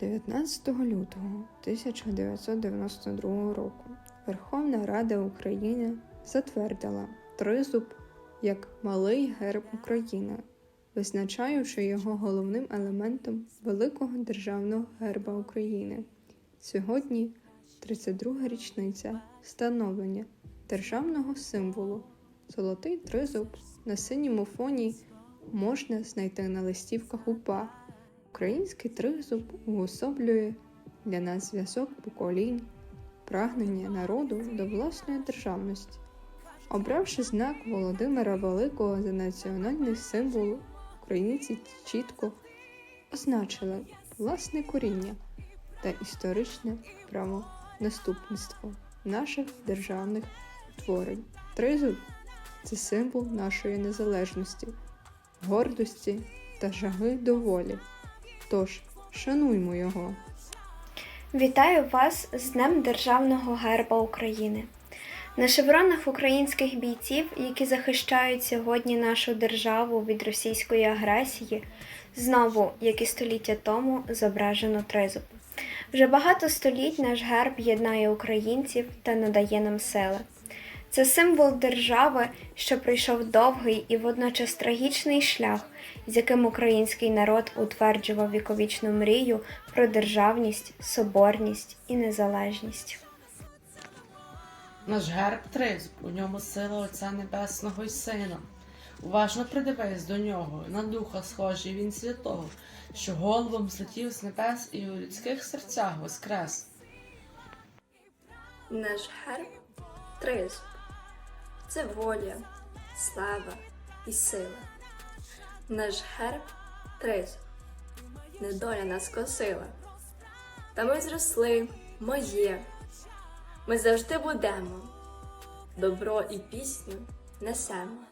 19 лютого 1992 року Верховна Рада України затвердила тризуб як малий герб України, визначаючи його головним елементом великого державного герба України. Сьогодні 32 річниця встановлення державного символу. Золотий тризуб на синьому фоні можна знайти на листівках УПА. Український тризуб уособлює для нас зв'язок поколінь, прагнення народу до власної державності. Обравши знак Володимира Великого за національний символ, українці чітко означили власне коріння та історичне правонаступництво наших державних творень. Тризуб це символ нашої незалежності, гордості та жаги до волі. Тож, шануймо його. Вітаю вас з Днем Державного герба України. На шевронах українських бійців, які захищають сьогодні нашу державу від російської агресії, знову, як і століття тому, зображено тризуб. Вже багато століть наш герб єднає українців та надає нам сили. Це символ держави, що пройшов довгий і водночас трагічний шлях, з яким український народ утверджував віковічну мрію про державність, соборність і незалежність. Наш герб тризуб, у ньому сила Отця Небесного і Сина. Уважно придивись до нього, на духа схожий він святого, що головом злетів з небес і у людських серцях воскрес. Наш герб тризуб це воля, слава і сила. Наш герб тризуб недоля нас косила. Та ми зросли моє. Ми завжди будемо. Добро і пісню несемо.